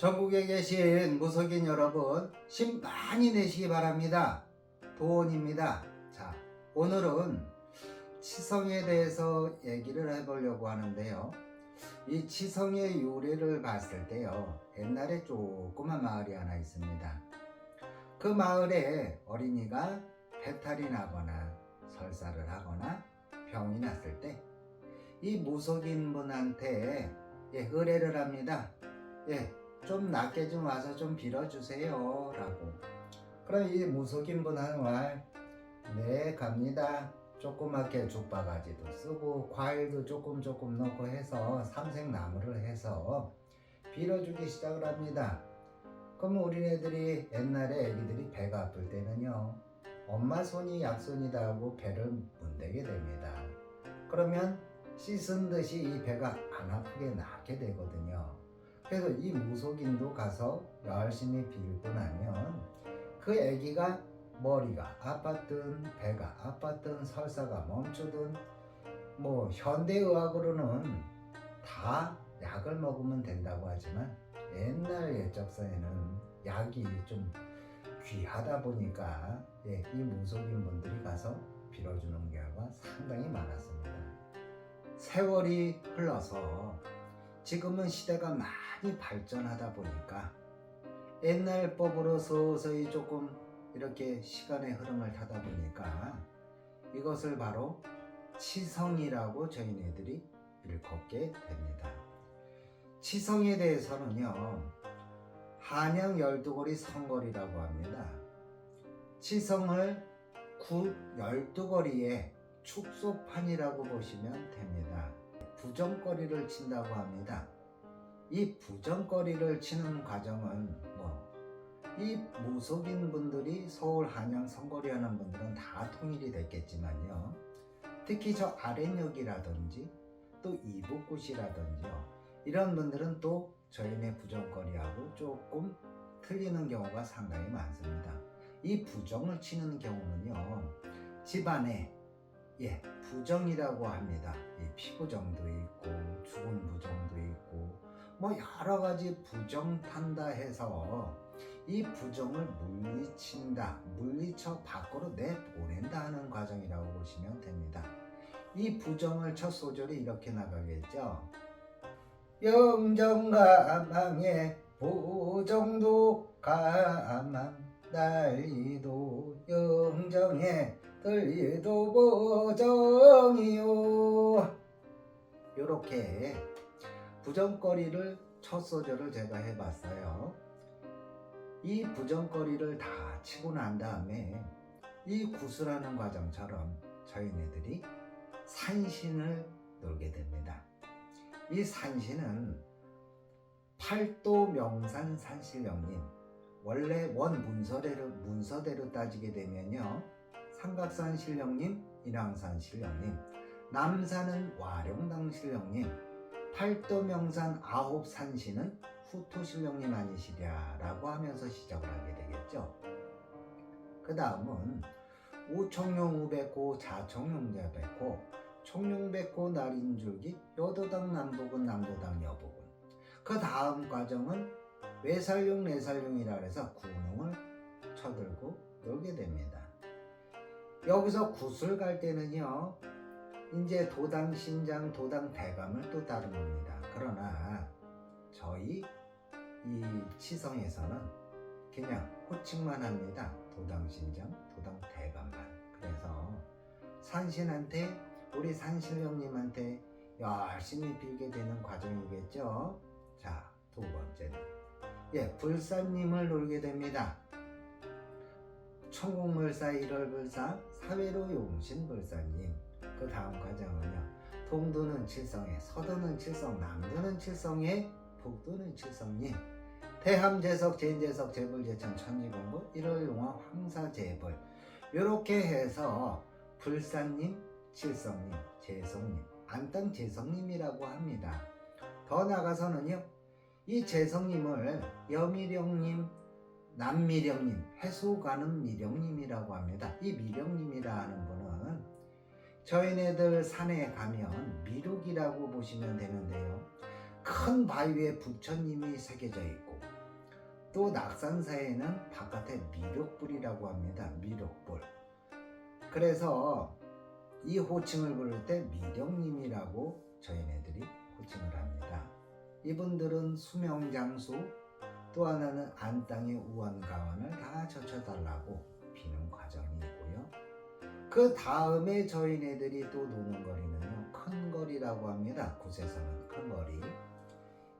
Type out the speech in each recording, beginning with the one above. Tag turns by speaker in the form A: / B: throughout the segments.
A: 전국에 계신 무속인 여러분, 힘 많이 내시기 바랍니다. 도원입니다. 자, 오늘은 치성에 대해서 얘기를 해보려고 하는데요. 이 치성의 유래를 봤을 때요. 옛날에 조그만 마을이 하나 있습니다. 그 마을에 어린이가 배탈이 나거나 설사를 하거나 병이 났을 때 이 무속인 분한테 예, 의뢰를 합니다. 예, 좀 낫게 좀 와서 좀 빌어주세요. 라고. 그럼 이 무속인 분은 말, 네, 갑니다. 조그맣게 죽바가지도 쓰고, 과일도 조금 조금 넣고 해서 삼색나무를 해서 빌어주기 시작을 합니다. 그럼 우리네들이 옛날에 애기들이 배가 아플 때는요, 엄마 손이 약손이다 하고 배를 문대게 됩니다. 그러면 씻은 듯이 이 배가 안 아프게 낫게 되거든요. 그래서 이 무속인도 가서 열심히 빌고 나면 그 아기가 머리가 아팠든 배가 아팠든 설사가 멈추든 뭐 현대의학으로는 다 약을 먹으면 된다고 하지만 옛날 옛적서에는 약이 좀 귀하다 보니까 예, 이 무속인 분들이 가서 빌어주는 경우가 상당히 많았습니다. 세월이 흘러서 지금은 시대가 많이 발전하다 보니까 옛날 법으로 서서히 조금 이렇게 시간의 흐름을 타다 보니까 이것을 바로 치성이라고 저희네들이 일컫게 됩니다. 치성에 대해서는요, 한양 열두거리 성거리라고 합니다. 치성을 구 열두거리에 축소판이라고 보시면 됩니다. 부정거리를 친다고 합니다. 이 부정거리를 치는 과정은 뭐, 이 무속인 분들이 서울 한양 성거리 하는 분들은 다 통일이 됐겠지만요. 특히 저 아랫역이라든지 또 이북굿이라든지요. 이런 분들은 또 저희네 부정거리하고 조금 틀리는 경우가 상당히 많습니다. 이 부정을 치는 경우는요. 집안에 예, 부정이라고 합니다. 이 피부정도 있고 죽은 부정도 있고 뭐 여러 가지 부정 탄다 해서 이 부정을 물리친다, 물리쳐 밖으로 내보낸다 하는 과정이라고 보시면 됩니다. 이 부정을 첫 소절이 이렇게 나가겠죠. 영정가망에 부정도 가망 난리도 영정에 들리도 보정이요. 요렇게 부정거리를 첫 소절을 제가 해봤어요. 이 부정거리를 다 치고 난 다음에 이 구슬하는 과정처럼 저희네들이 산신을 놀게 됩니다. 이 산신은 팔도 명산 산신령님 원래 원 문서대로 문서대로 따지게 되면요 삼각산 신령님, 인왕산 신령님, 남산은 와룡당 신령님, 팔도명산 아홉 산신은 후토 신령님 아니시랴라고 하면서 시작을 하게 되겠죠. 그 다음은 우청룡 우백호 자청룡자백호 청룡백호 날인줄기 여도당 남북은 남도당 여북은 그 다음 과정은 외살룡 내살룡이라 해서 구농을 쳐들고 놀게 됩니다. 여기서 구슬 갈 때는요, 이제 도당 신장, 도당 대감을 또 따른 겁니다. 그러나 저희 이 치성에서는 그냥 호칭만 합니다. 도당 신장, 도당 대감만. 그래서 산신한테 우리 산신령님한테 열심히 빌게 되는 과정이겠죠. 자, 두 번째는 예, 불사님을 놀게 됩니다. 천국물사 일월불사 사회로 용신불사님. 그 다음 과정은요. 동도는 칠성에 서도는 칠성 남도는 칠성에 북도는 칠성님. 대함제석 제인제석 제불제천 천지공부 일월용화 황사제불. 이렇게 해서 불사님 칠성님 제성님 안땅 제성님이라고 합니다. 더 나가서는요 이 제성님을 여미령님 남미령님, 해수가는 미령님이라고 합니다. 이 미령님이라는 분은 저희네들 산에 가면 미륵이라고 보시면 되는데요. 큰 바위에 부처님이 새겨져 있고 또 낙산사에는 바깥에 미륵불이라고 합니다. 미륵불. 그래서 이 호칭을 부를 때 미령님이라고 저희네들이 호칭을 합니다. 이분들은 수명장수 또 하나는 안 땅의 우원가원을 다 젖혀달라고 비는 과정이 있고요. 그 다음에 저희네들이 또 노는 거리는요. 큰 거리라고 합니다. 굿에서는 큰 거리.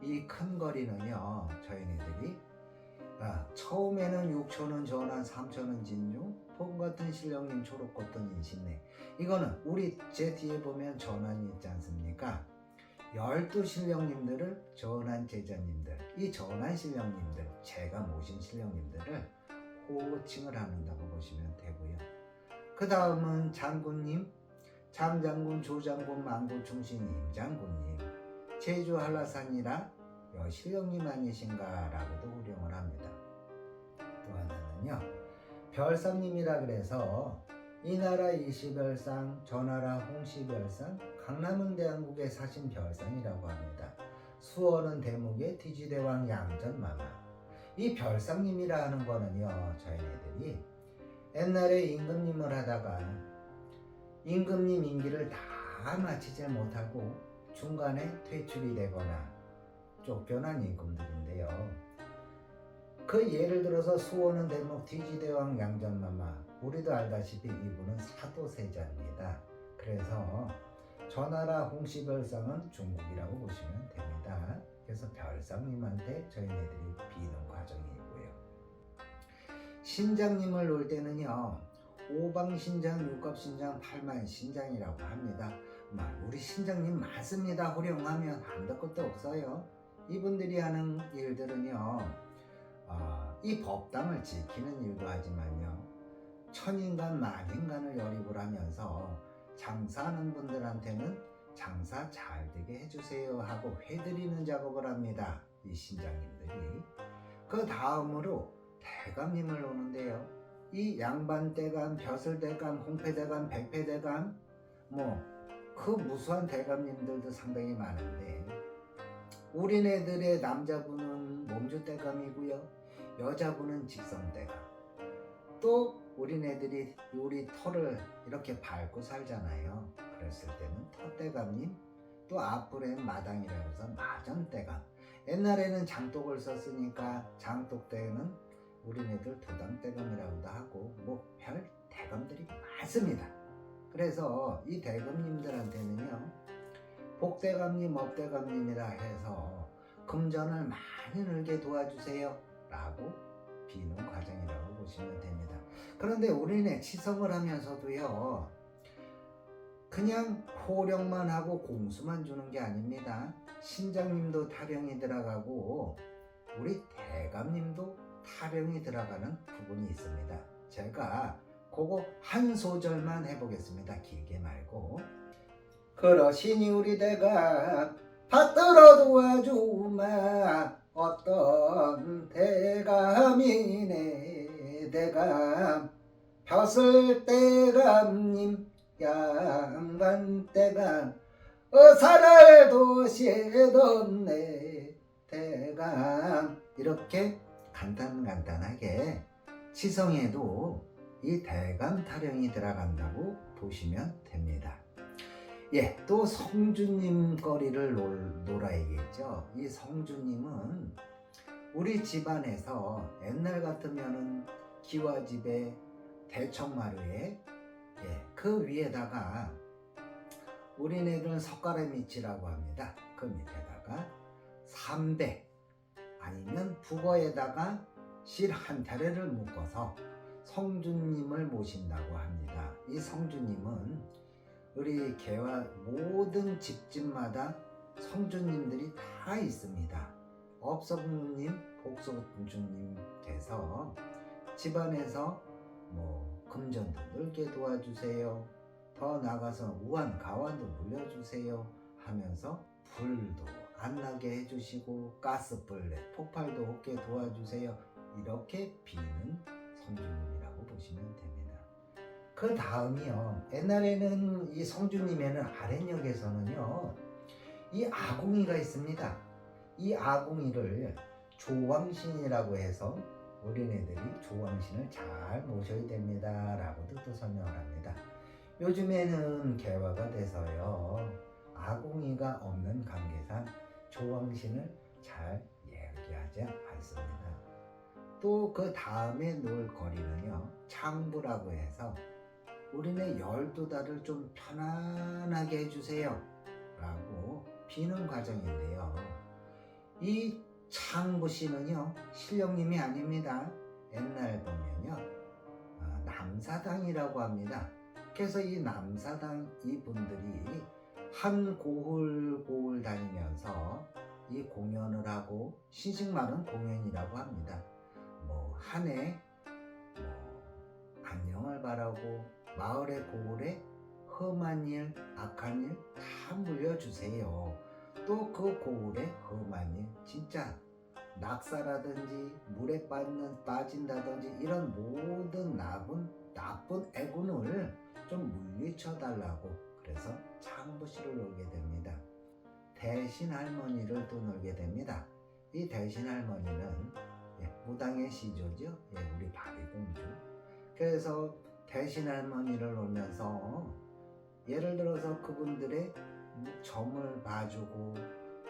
A: 이 큰 거리는요. 저희네들이 아, 처음에는 6천원 전환 3천원 진주 폼 같은 신령님 초록 걷던 인신내 이거는 우리 제 뒤에 보면 전환이 있지 않습니까? 열두 신령님들을 전환 제자님들 이 전환 신령님들 제가 모신 신령님들을 호칭을 하는다고 보시면 되고요. 그 다음은 장군님, 장장군, 조장군, 망고충신, 임장군님, 제주 한라산이라 여신령님 아니신가라고도 우령을 합니다. 또 하나는요, 별상님이라 그래서 이 나라 일시별상, 저 나라 홍시별상, 강남은 대한국에 사신 별상이라고 합니다. 수원은 대목의 티지대왕 양전마마. 이 별상님이라 하는 거는요, 저희네들이 옛날에 임금님을 하다가 임금님 임기를 다 마치지 못하고 중간에 퇴출이 되거나 쫓겨난 임금들인데요. 그 예를 들어서 수호는 대목 뒤지대왕 양전마마 우리도 알다시피 이분은 사도세자입니다. 그래서 전하라 홍시별상은 중국이라고 보시면 됩니다. 그래서 별상님한테 저희네들이 비는 과정이고요. 신장님을 놓을 때는요. 오방신장, 육갑신장, 팔만신장이라고 합니다. 막 우리 신장님 맞습니다. 호령하면 아무도 것도 없어요. 이분들이 하는 일들은요. 어, 이 법당을 지키는 일도 하지만요. 천인간 만인간을 열입을 하면서 장사하는 분들한테는 장사 잘 되게 해주세요 하고 해드리는 작업을 합니다. 이 신장님들이. 그 다음으로 대감님을 오는데요. 이 양반 대감, 벼슬 대감, 홍패 대감, 백패 대감 뭐 그 무수한 대감님들도 상당히 많은데 우리네들의 남자분은 몸주 대감이고요. 여자분은 직성 대감. 또 우리네들이 우리 터를 이렇게 밟고 살잖아요. 그랬을 때는 터대감님 또 앞으로는 마당이라 해서 마전대감. 옛날에는 장독을 썼으니까 장독대는 우리네들 도당대감이라고도 하고 뭐 별 대감들이 많습니다. 그래서 이 대감님들한테는요 복대감님, 업대감님이라 해서 금전을 많이 늘게 도와주세요 라고 비는 과정이라고 보시면 됩니다. 그런데 우리네 치성을 하면서도요 그냥 호령만 하고 공수만 주는 게 아닙니다. 신장님도 타령이 들어가고 우리 대감님도 타령이 들어가는 부분이 있습니다. 제가 그거 한 소절만 해보겠습니다. 길게 말고. 그러시니 우리 대감 받들어 도와주마 벼슬 대감님 양반 대감 어사를 도시던네 대감 이렇게 간단간단하게 치성에도 이 대감 타령이 들어간다고 보시면 됩니다. 예, 또 성주님 거리를 놀, 놀아야겠죠. 이 성주님은 우리 집안에서 옛날 같으면은 기와집에 대청마루에 예, 그 위에다가 우리네들은 석가래 밑이라고 합니다. 그 밑에다가 삼배 아니면 북어에다가 실 한 타래를 묶어서 성주님을 모신다고 합니다. 이 성주님은 우리 개와 모든 집집마다 성주님들이 다 있습니다. 업서부님, 복서부님께서 집안에서 뭐 금전도 늘게 도와주세요. 더 나가서 우한 가완도 물려주세요 하면서 불도 안 나게 해주시고 가스불에 폭발도 없게 도와주세요. 이렇게 비는 성주님이라고 보시면 됩니다. 그 다음이요. 옛날에는 이 성주님에는 아랫역에서는요. 이 아궁이가 있습니다. 이 아궁이를 조왕신이라고 해서 어린애들이 조왕신을 잘 모셔야 됩니다. 라고도 또 설명을 합니다. 요즘에는 개화가 돼서요. 아궁이가 없는 관계상 조왕신을 잘 얘기하지 않습니다. 또 그 다음에 놀 거리는요. 창부라고 해서 우리네 열두 달을 좀 편안하게 해주세요. 라고 비는 과정인데요. 이 창부 씨는요, 신령님이 아닙니다. 옛날 보면요, 아, 남사당이라고 합니다. 그래서 이 남사당 이분들이 한 고을 고을 다니면서 이 공연을 하고 신식 많은 공연이라고 합니다. 뭐 한해 뭐 안녕을 바라고 마을의 고을에 험한 일, 악한 일 다 물려주세요. 또 그 고을에 험한 일, 진짜 낙사라든지 물에 빠지는, 빠진다든지 이런 모든 나쁜, 나쁜 애군을 좀 물리쳐 달라고 그래서 창부시를 놀게 됩니다. 대신 할머니를 또 놀게 됩니다. 이 대신 할머니는 예, 무당의 시조죠. 예, 우리 바리공주. 그래서 대신 할머니를 놀면서 예를 들어서 그분들의 점을 봐주고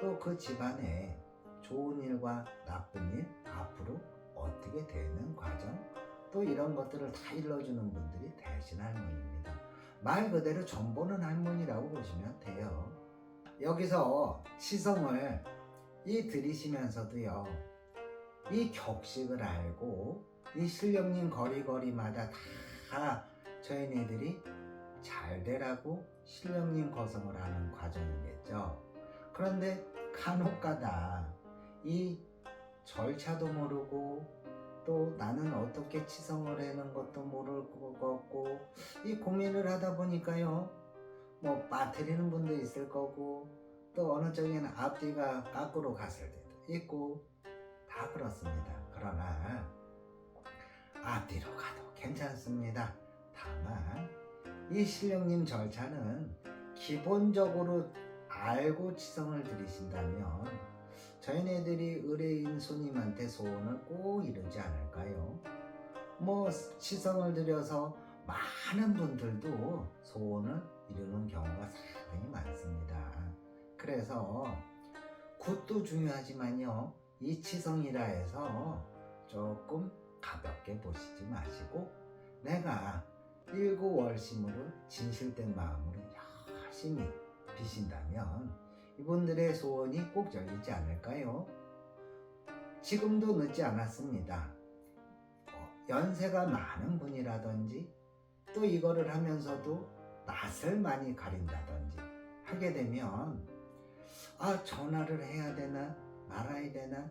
A: 또 그 집안에 좋은 일과 나쁜 일 앞으로 어떻게 되는 과정 또 이런 것들을 다 일러주는 분들이 대신 할머니입니다. 말 그대로 점 보는 할머니라고 보시면 돼요. 여기서 시성을 이 들이시면서도요. 이 격식을 알고 이 신령님 거리거리마다 다 저희네들이 잘 되라고 신령님 거성을 하는 과정이겠죠. 그런데 간혹가다 이 절차도 모르고 또 나는 어떻게 치성을 하는 것도 모를 것 같고 이 고민을 하다 보니까요 뭐 빠뜨리는 분도 있을 거고 또 어느 쪽에는 앞뒤가 거꾸로 갔을 때도 있고 다 그렇습니다 그러나 앞뒤로 가도 괜찮습니다 다만 이 신령님 절차는 기본적으로 알고 치성을 드리신다면 저희네들이 의뢰인 손님한테 소원을 꼭 이루지 않을까요? 뭐 치성을 드려서 많은 분들도 소원을 이루는 경우가 상당히 많습니다. 그래서 굿도 중요하지만요. 이 치성이라 해서 조금 가볍게 보시지 마시고 내가 일구월심으로 진실된 마음으로 열심히 비신다면 이분들의 소원이 꼭 열리지 않을까요? 지금도 늦지 않았습니다. 어, 연세가 많은 분이라든지 또 이거를 하면서도 낯을 많이 가린다든지 하게 되면 아 전화를 해야 되나 말아야 되나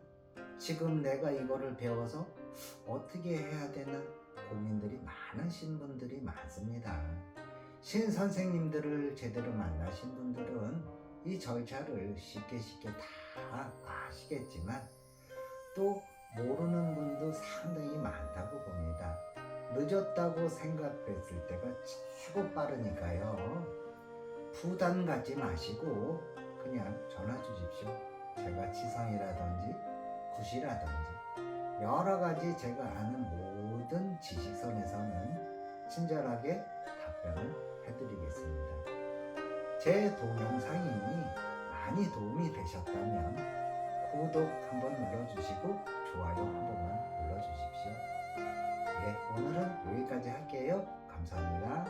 A: 지금 내가 이거를 배워서 어떻게 해야 되나 고민들이 많으신 분들이 많습니다. 신 선생님들을 제대로 만나신 분들은 이 절차를 쉽게 쉽게 다 아시겠지만 또 모르는 분도 상당히 많다고 봅니다. 늦었다고 생각했을 때가 최고 빠르니까요. 부담 갖지 마시고 그냥 전화 주십시오. 제가 지성이라든지 굿이라든지 여러 가지 제가 아는 모든 지식선에서는 친절하게 답변을 해드리겠습니다. 제 동영상이 많이 도움이 되셨다면 구독 한번 눌러주시고 좋아요 한 번만 눌러주십시오. 예, 오늘은 여기까지 할게요. 감사합니다.